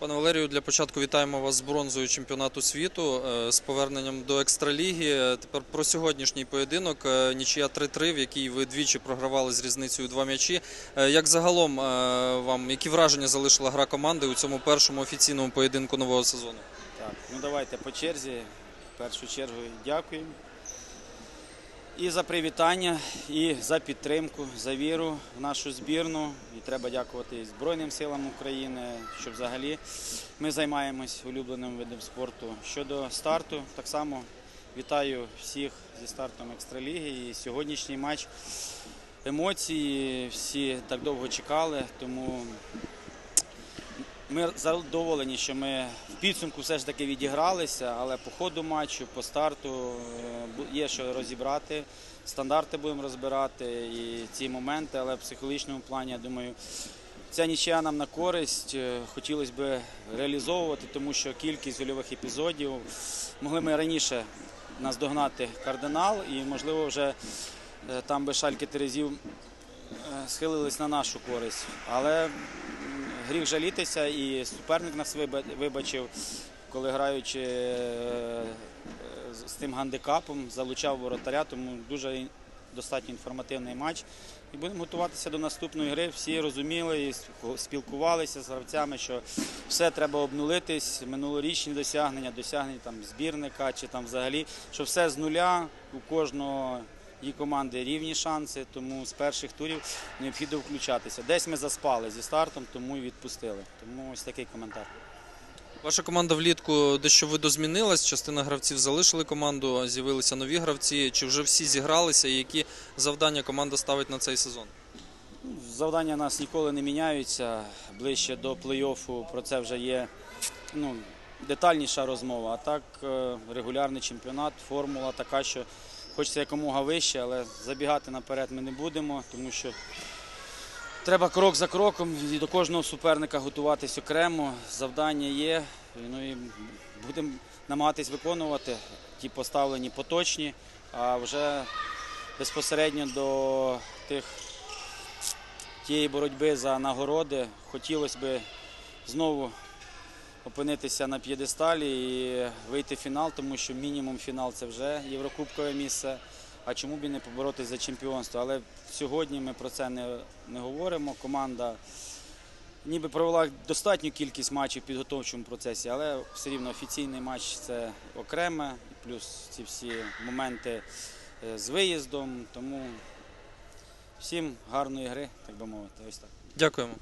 Пане Валерію, для початку вітаємо вас з бронзою чемпіонату світу, е, з поверненням до екстраліги. Тепер про сьогоднішній поєдинок. Е, Нічия 3-3, в якій ви двічі програвали з різницею два м'ячі. Е, Як загалом вам, які враження залишила гра команди у цьому першому офіційному поєдинку нового сезону? Так, ну давайте по черзі. В першу чергу дякуємо. І за привітання, і за підтримку, за віру в нашу збірну. І треба дякувати Збройним силам України, що взагалі ми займаємось улюбленим видом спорту. Щодо старту, так само вітаю всіх зі стартом екстраліги. І сьогоднішній матч емоції всі так довго чекали, тому ми задоволені, що ми в підсумку все ж таки відігралися, але по ходу матчу, по старту е, є що розібрати. Стандарти будемо розбирати і ці моменти, але в психологічному плані, я думаю, ця нічия нам на користь. Е, Хотілося б реалізовувати, тому що кількість гольових епізодів могли ми раніше наздогнати кардинал, і можливо вже е, там би шальки Терезів е, схилились на нашу користь. Але гріх жалітися, і суперник нас вибачив, коли граючи е, з- тим гандикапом, залучав воротаря, тому дуже достатньо інформативний матч. І будемо готуватися до наступної гри. Всі розуміли і спілкувалися з гравцями, що все треба обнулитись, минулорічні досягнення, досягнення там збірника чи там взагалі, що все з нуля у кожного її команди рівні шанси, тому з перших турів необхідно включатися. Десь ми заспали зі стартом, тому і відпустили. Тому ось такий коментар. Ваша команда влітку дещо видозмінилась, частина гравців залишили команду, з'явилися нові гравці. Чи вже всі зігралися? І які завдання команда ставить на цей сезон? Завдання нас ніколи не міняються. Ближче до плей-оффу про це вже є ну, детальніша розмова. А так е, регулярний чемпіонат, формула така, що хочеться якомога вище, але забігати наперед ми не будемо, тому що треба крок за кроком і до кожного суперника готуватись окремо. Завдання є. Ну і будемо намагатись виконувати ті поставлені поточні, а вже безпосередньо до тих тієї боротьби за нагороди хотілося б знову опинитися на п'єдесталі і вийти в фінал, тому що мінімум фінал це вже єврокубкове місце. А чому б і не поборотися за чемпіонство? Але сьогодні ми про це не, не говоримо. Команда ніби провела достатню кількість матчів в підготовчому процесі, але все рівно офіційний матч це окреме, плюс ці всі моменти е, з виїздом. Тому всім гарної гри, так би мовити. Ось так. Дякуємо.